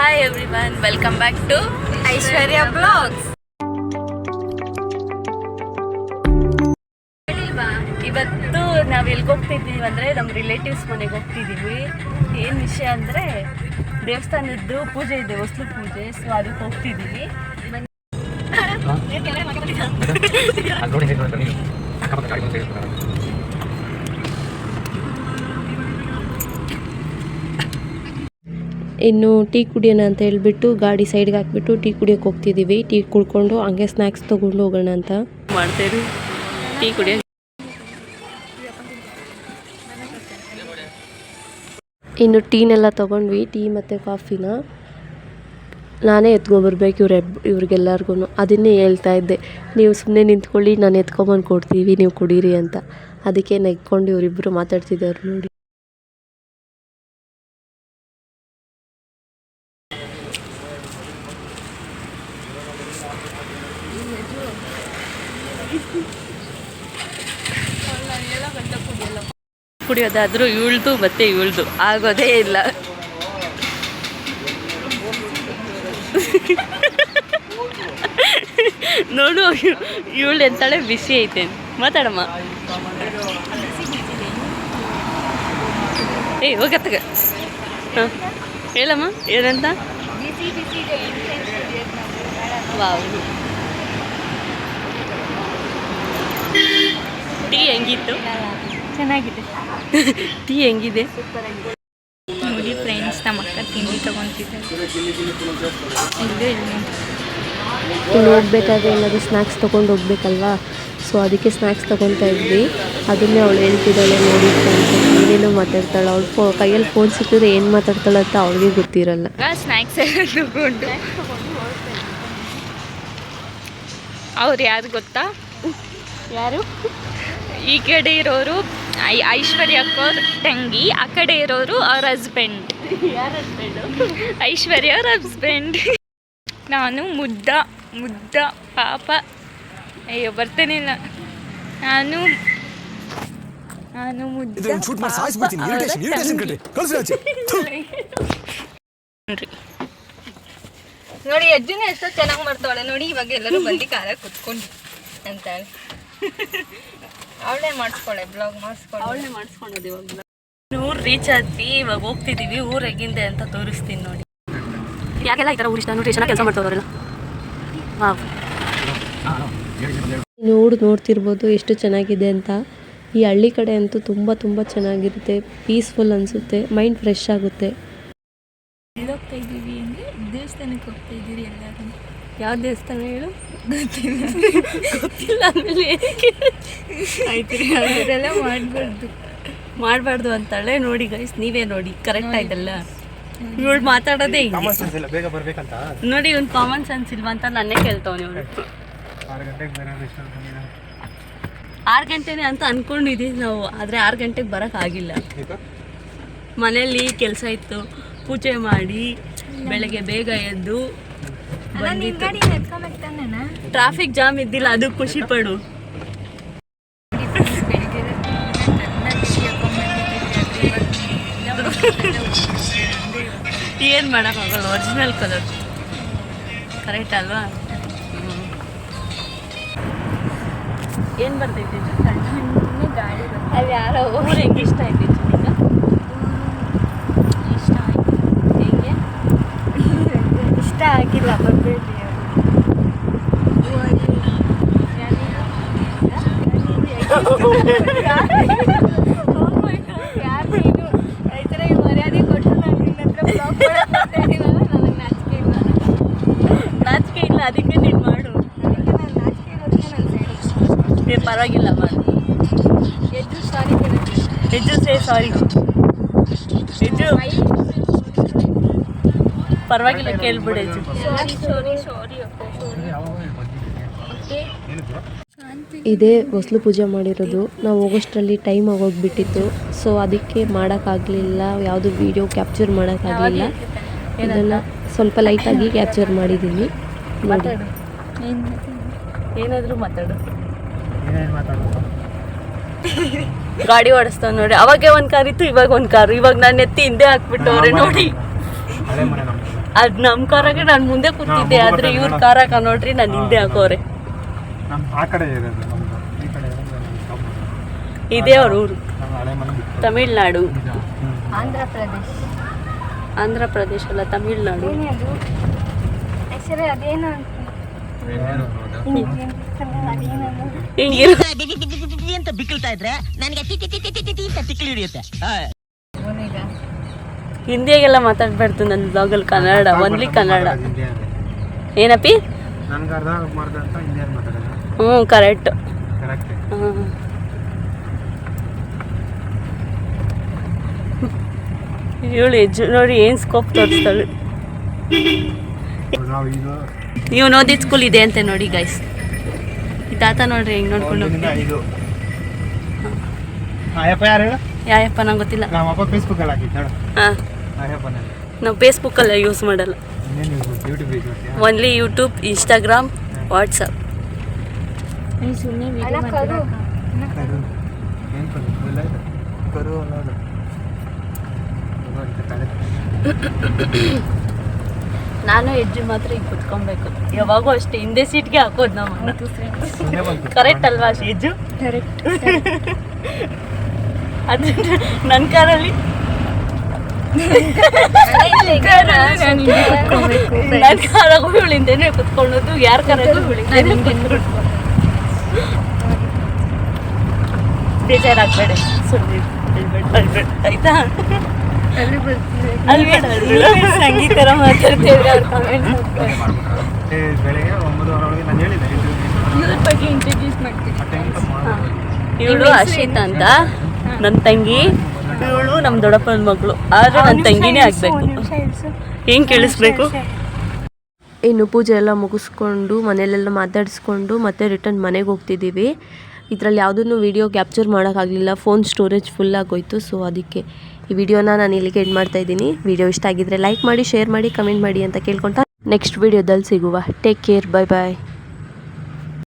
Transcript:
Hi everyone welcome back to Aishwarya blogs ಇವತ್ತು ನಾವು ಎಲ್ಲಿಗೆ ಹೋಗ್ತಿದ್ದೀವಿ ಅಂದರೆ ನಮ್ಮ ರಿಲೇಟಿವ್ಸ್ ಮನೆಗೆ ಹೋಗ್ತಿದ್ದೀವಿ. ಏನು ವಿಷಯ ಅಂದರೆ ದೇವಸ್ಥಾನದ್ದು ಪೂಜೆ ಇದೆ ಹೊಸ್ಲು ಪೂಜೆ. ಸೊ ಅದಕ್ಕೆ ಹೋಗ್ತಿದ್ದೀವಿ. ಇನ್ನು ಟೀ ಕುಡಿಯೋಣ ಅಂತ ಹೇಳ್ಬಿಟ್ಟು ಗಾಡಿ ಸೈಡ್ಗೆ ಹಾಕ್ಬಿಟ್ಟು ಟೀ ಕುಡಿಯೋಕೆ ಹೋಗ್ತಿದ್ದೀವಿ ಟೀ ಕುಡ್ಕೊಂಡು ಹಂಗೆ ಸ್ನ್ಯಾಕ್ಸ್ ತೊಗೊಂಡು ಹೋಗೋಣ ಅಂತ. ಮಾಡ್ತೇವೆ. ಟೀ ಕುಡಿಯೋ ಇನ್ನು ಟೀನೆಲ್ಲ ತೊಗೊಂಡ್ವಿ. ಟೀ ಮತ್ತು ಕಾಫಿನ. ನಾನೇ ಎತ್ಕೊಬರ್ಬೇಕು ಇವ್ರೆ ಇವ್ರಿಗೆಲ್ಲರಿಗೂ ಅದನ್ನೇ ಹೇಳ್ತಾ ಇದ್ದೆ. ನೀವು ಸುಮ್ಮನೆ ನಿಂತ್ಕೊಳ್ಳಿ ನಾನು ಎತ್ಕೊಂಬಂದು ಕೊಡ್ತೀವಿ ನೀವು ಕುಡೀರಿ ಅಂತ. ಅದಕ್ಕೆ ನೆಕ್ಕೊಂಡು ಇವರಿಬ್ಬರು ಮಾತಾಡ್ತಿದ್ದಾರೆ ನೋಡಿ. ಕುಡಿಯೋದಾದ್ರೂ ಇವಳ್ದು ಮತ್ತೆ ಇವಳ್ದು. ಆಗೋದೇ ಇಲ್ಲ. ನೋಡು, ಇವಳು ಎಂತಾಳೆ ಬಿಸಿ ಐತೆ. ಮಾತಾಡಮ್ಮ. ಏಯ್ ಹೋಗತ್ತಗ ಹಾಂ. ಹೇಳಮ್ಮ, ಏನಂತ? ಟೀ ಹೆಂಗಿತ್ತು? ಚೆನ್ನಾಗಿದೆ. ಟೀ ಹೆಂಗಿದೆ? ನೋಡಿ ಫ್ರೆಂಡ್ಸ್ ನಮ್ಮ ಅಕ್ಕ ತಿಂಡಿ ತಗೊಂತಿದ್ದಾರೆ. ಇನ್ನು ಹೋಗ್ಬೇಕಾದ್ರೆ ಏನಾದರೂ ಸ್ನ್ಯಾಕ್ಸ್ ತೊಗೊಂಡು ಹೋಗ್ಬೇಕಲ್ವಾ? ಸೊ ಅದಕ್ಕೆ ಸ್ನ್ಯಾಕ್ಸ್ ತೊಗೊತಾ ಇದ್ವಿ. ಅದನ್ನೇ ಅವಳು ಹೇಳ್ತಿದ್ದಾಳೆ ನೋಡಿ ಫ್ರೆಂಡ್ಸ್ ಏನೇನೋ ಮಾತಾಡ್ತಾಳೆ. ಅವಳು ಫೋ ಕೈಯಲ್ಲಿ ಫೋನ್ ಸಿಕ್ಕಿದ್ರೆ ಏನು ಮಾತಾಡ್ತಾಳೆ ಅಂತ ಅವಳಿಗೆ ಗೊತ್ತಿರಲ್ಲ. ಸ್ನ್ಯಾಕ್ಸ್ ಎಲ್ಲ ತಗೊಂಡು. ಅವ್ರು ಯಾರು ಗೊತ್ತಾ? ಯಾರು? ಈ ಕಡೆ ಇರೋರು ಐಶ್ವರ್ಯ ಅಕ್ಕೋರ್ ತಂಗಿ ಆ ಕಡೆ ಇರೋರು ಅವ್ರ ಹಸ್ಬೆಂಡ್ ಐಶ್ವರ್ಯ ಅವ್ರ ಹಸ್ಬೆಂಡ್ ನಾನು ಮುದ್ದ ಮುದ್ದ ಪಾಪ. ಅಯ್ಯೋ ಬರ್ತೇನಿಲ್ಲ ನಾನು ನಾನು ಮುದ್ದ ನೋಡಿ ಅಜ್ಜಿನ ಎಷ್ಟೋ ಚೆನ್ನಾಗಿ ಮಾಡ್ತಾಳೆ ನೋಡಿ ಇವಾಗ ಎಲ್ಲರೂ ಬಂದು ಕಾಲ ಕುತ್ಕೊಂಡು ಅಂತಾಳೆ ಅವಳೇ ಮಾಡಿಸ್ಕೊಳೆ ಬ್ಲಾಗ್ ಮಾಡಿಸ್ಕೊಳೆ ಅವಳೇ ಮಾಡಿಸ್ಕೊಂಡೋದು ಇವಾಗ ಊರು ರೀಚ್ ಆದ್ವಿ ಇವಾಗ ಹೋಗ್ತಿದೀವಿ ಊರ್ ಹೇಗಿದೆ ಅಂತ ತೋರಿಸ್ತೀನಿ ನೋಡಿ. ಯಾಕೆಲ್ಲ ಈ ಥರ ಊರು ಇಷ್ಟ ನೋಡಿ ಚೆನ್ನಾಗಿ ಕೆಲಸ ಮಾಡ್ತಾವ್ರಲ್ಲ ಇನ್ನು ಊರು ನೋಡ್ತಿರ್ಬೋದು ಎಷ್ಟು ಚೆನ್ನಾಗಿದೆ ಅಂತ. ಈ ಹಳ್ಳಿ ಕಡೆ ಅಂತೂ ತುಂಬ ತುಂಬ ಚೆನ್ನಾಗಿರುತ್ತೆ ಪೀಸ್ಫುಲ್ ಅನಿಸುತ್ತೆ ಮೈಂಡ್ ಫ್ರೆಶ್ ಆಗುತ್ತೆ. ಹೋಗ್ತಾ ಇದ್ದೀವಿ ಅಂದರೆ ದೇವಸ್ಥಾನಕ್ಕೆ ಹೋಗ್ತಾ ಇದ್ದೀರಿ ಎಲ್ಲರೂ ಯಾವ ದೇವಸ್ಥಾನ ಹೇಳು? ಗೊತ್ತಿಲ್ಲ. ಆಮೇಲೆ ಆಯ್ತು ರೀ ಅದೆಲ್ಲ ಮಾಡಬಾರ್ದು. ಮಾಡಬಾರ್ದು ಅಂತಾಳೆ. ನೋಡಿ ಗೈಸ್ ನೀವೇ ನೋಡಿ. ಕರೆಕ್ಟ್ ಆಯ್ತಲ್ಲ? ಇವಳು ಮಾತಾಡೋದೇ ಹಿಂಗೆ ಕಾಮನ್ ಸೆನ್ಸ್ ಇಲ್ಲ ಬೇಗ ಬರ್ಬೇಕಂತ? ನೋಡಿ ಒಂದು ಕಾಮನ್ ಸೆನ್ಸ್ ಇಲ್ವಾ ಅಂತ ನನ್ನೇ ಕೇಳ್ತಾವನು ಅವನು ಆರು ಗಂಟೆನೆ ಅಂತ ಅನ್ಕೊಂಡಿದ್ದೀವಿ ನಾವು ಆದರೆ ಆರು ಗಂಟೆಗೆ ಬರೋಕ್ಕಾಗಿಲ್ಲ ಮನೆಯಲ್ಲಿ ಕೆಲಸ ಇತ್ತು ಪೂಜೆ ಮಾಡಿ ಬೆಳಗ್ಗೆ ಬೇಗ ಎದ್ದು ಟ್ರಾಫಿಕ್ ಜಾಮ್ ಇದ್ದಿಲ್ಲ ಅದು ಖುಷಿ ಪಡು. ಏನು ಮಾಡೋಕ್ಕಾಗಲ್ಲ ಒರಿಜಿನಲ್ ಕಲರ್ ಕರೆಕ್ಟ್ ಅಲ್ವಾ? ಏನು ಬರ್ತೈತಿ ಗಾಡಿ ಅಲ್ಲಿ ಯಾರೋ ಹೆಂಗಿಷ್ಟ ಹೆಂಗೆ ಇಷ್ಟ ಆಯ್ತು ಈಗ ಇಷ್ಟ ಆಯ್ತು ಹೇಗೆ ಇಷ್ಟ ಆಗಿಲ್ಲ ಬರಬೇಡಿ ಮರ್ಯಾದೆ ಕೊಟ್ಟು ನಾನು ನಿನ್ನ ಹತ್ರ ಬ್ಲಾಗ್ ಮಾಡಕ್ಕೆ ನನಗೆ ನಾಚಿಕೆ ಇಲ್ಲ ನಾಚಿಕೆ ಇಲ್ಲ ಅದಕ್ಕೆ ನೀನು ಮಾಡು ಅದಕ್ಕೆ ನಾನು ನಾಚಿಕೆ ಇರೋದಕ್ಕೆ ನಾನು ಸೈಡ್ ಏ ಪರವಾಗಿಲ್ಲ ಮಾಡು ಎದ್ದು ಸಾರಿ ಹೆಜ್ಜು ಸೇ ಸಾರಿ ಪರವಾಗಿಲ್ಲ ಕೇಳ್ಬಿಡು ಹೆಜ್ಜು ಸಾರಿ ಸಾರಿ ಸಾರಿ ಇದೇ ಹೊಸ್ಲು ಪೂಜೆ ಮಾಡಿರೋದು. ನಾವು ಹೋಗೋಷ್ಟರಲ್ಲಿ ಟೈಮ್ ಆಗೋಗ್ಬಿಟ್ಟಿತ್ತು. ಸೊ ಅದಕ್ಕೆ ಮಾಡೋಕ್ಕಾಗಲಿಲ್ಲ. ಯಾವುದು ವೀಡಿಯೋ ಕ್ಯಾಪ್ಚರ್ ಮಾಡೋಕ್ಕಾಗಲಿಲ್ಲ. ಇದನ್ನು ಸ್ವಲ್ಪ ಲೈಟಾಗಿ ಕ್ಯಾಪ್ಚರ್ ಮಾಡಿದ್ದೀನಿ ನೋಡಿ. ಮಾತಾಡು. ಏನಾದರೂ ಮಾತಾಡು. ಮಾತಾಡೋದು ಗಾಡಿ ಓಡಿಸ್ತಾವ ನೋಡಿ. ಅವಾಗೆ ಒಂದು ಕಾರ್ ಇತ್ತು ಇವಾಗ ಒಂದು ಕಾರ್. ಇವಾಗ ನಾನು ಎತ್ತಿ ಹಿಂದೆ ಹಾಕ್ಬಿಟ್ಟವ್ರೆ ನೋಡಿ. ಅದು ನಮ್ಮ ಕಾರಾಗೆ ನಾನು ಮುಂದೆ ಕೂತಿದ್ದೆ. ಆದ್ರೆ ಇವ್ರ ಕಾರಾಗ ನೋಡ್ರಿ ನಾನು ಹಿಂದೆ ಹಾಕೋರೆ. ನಮ್ಮ ಆ ಕಡೆ ಇರೋದು ಈ ಕಡೆ ಇರೋದು ನಮ್ಮ ತಮ್ಮ. ಇದೇ ಅವ್ರ ಊರು. ನಮ್ಮ ಹಳೆ ಮನೆ ಬಿಟ್ಟು. ತಮಿಳ್ನಾಡು. ಆಂಧ್ರ ಪ್ರದೇಶ್. ಆಂಧ್ರ ಪ್ರದೇಶ ಅಲ್ಲ ತಮಿಳ್ನಾಡು. ಏನೇ ಅದು? ಆಕ್ಚುಲಿ ಅದೇನು ಅಂತ. ಅದೇನದು ಹಿಂಗಿರೋ. ಅಂತ ಬಿಕ್ಕಳ್ತಾ ಇದ್ರೆ ನನಗೆ T T T T T T ಅಂತ ತಿಕ್ಲಿ ಹಿಡಿಯುತ್ತೆ. ಹಿಂದಿಯಾಗೆಲ್ಲ ಮಾತಾಡ್ಬಾರ್ದು ನನ್ನ ಬ್ಲಾಗಲ್ಲಿ ಕನ್ನಡ ಒನ್ಲಿ ಕನ್ನಡ. ಏನಪ್ಪಿ? ನನ್ಗೆ ಅರ್ಧ ಮಾಡ್ದ ಅಂತ ಇಂಡಿಯನ್ ಮಾತಾಡೋದು. ಹ್ಞೂ ಕರೆಕ್ಟ್ ಕರೆಕ್ಟ್ ಇವಳು ನೋಡಿ ಏನು ಸ್ಕೋಪ್ ತೋರಿಸ್ತಾಳೆ? ನಾವು ಓದಿದ ಸ್ಕೂಲ್ ಇದೆ ಅಂತೆ ನೋಡಿ ಗೈಸ್ ಈ ತಾತ ನೋಡ್ರಿ ಹೆಂಗ್ ನೋಡ್ಕೊಂಡು ಯಾಯಪ್ಪ ನಂಗೆ ಗೊತ್ತಿಲ್ಲ. ನಾವು ಫೇಸ್ಬುಕ್ಕಲ್ಲ ಯೂಸ್ ಮಾಡಲ್ಲ. ಓನ್ಲಿ ಯೂಟ್ಯೂಬ್ ಇನ್ಸ್ಟಾಗ್ರಾಮ್ ವಾಟ್ಸಪ್ ಕರು. ಏನು ಕರು? ಇಲ್ಲ ಕರು. ನಾನು ಹೆಜ್ಜೆ ಮಾತ್ರ ಈಗ ಕುತ್ಕೊಬೇಕು. ಯಾವಾಗೂ ಅಷ್ಟೇ ಹಿಂದೆ ಸೀಟ್ಗೆ ಹಾಕೋದು ನಾವು. ಕರೆಕ್ಟ್ ಅಲ್ವಾ ಹೆಜ್ಜು? ಅದು ನನ್ನ ಕಾರಲ್ಲಿ? ನನ್ನ ಕಾರಾಗೂ ಹಿಂದೆನೆ ಕುತ್ಕೊಳ್ಳೋದು ಯಾರ ಕಾರಾಗೂ ಇವಳು ಹಿಂದೆನೆ ಕುತ್ಕೊಳ್ಳೋದು. ಬೇಜಾರಾಗ್ಬೇಡ. ಅಳ್ಬೇಡ ಆಯ್ತಾ? ಮಾತಾಡ್ತಿದ್ರೆ ಅವ್ರ ಬೆಳಗ್ಗೆ ಒಂಬತ್ತುವರೆ ಇಂಟ್ರೊಡ್ಯೂಸ್ ಮಾಡ್ತೀನಿ. ಇವಳು ಅಶಿತ್ ಅಂತ. ನನ್ನ ತಂಗಿ. ಇವಳು ನಮ್ಮ ದೊಡ್ಡಪ್ಪನ ಮಗಳು. ಆದ್ರೆ ನನ್ನ ತಂಗಿನೇ ಆಗ್ಬೇಕು. ಹೆಂಗ್ ಕೇಳಿಸ್ಬೇಕು? ಇನ್ನು ಪೂಜೆ ಎಲ್ಲ ಮುಗಿಸ್ಕೊಂಡು ಮನೆಯಲ್ಲೆಲ್ಲ ಮಾತಾಡಿಸ್ಕೊಂಡು ಮತ್ತೆ ರಿಟರ್ನ್ ಮನೆಗೆ ಹೋಗ್ತಿದ್ದೀವಿ. ಇದರಲ್ಲಿ ಯಾವುದನ್ನು ವೀಡಿಯೋ ಕ್ಯಾಪ್ಚರ್ ಮಾಡೋಕ್ಕಾಗಲಿಲ್ಲ. ಫೋನ್ ಸ್ಟೋರೇಜ್ ಫುಲ್ ಆಗೋಯ್ತು. ಸೊ ಅದಕ್ಕೆ ಈ ವಿಡಿಯೋನ ನಾನು ಇಲ್ಲಿಗೆ ಎಂಡ್ ಮಾಡ್ತಾ ಇದ್ದೀನಿ. ವಿಡಿಯೋ ಇಷ್ಟ ಆಗಿದ್ರೆ ಲೈಕ್ ಮಾಡಿ ಶೇರ್ ಮಾಡಿ ಕಮೆಂಟ್ ಮಾಡಿ ಅಂತ ಕೇಳ್ಕೊತಾ ನೆಕ್ಸ್ಟ್ ವಿಡಿಯೋದಲ್ಲಿ ಸಿಗುವ. Take care bye bye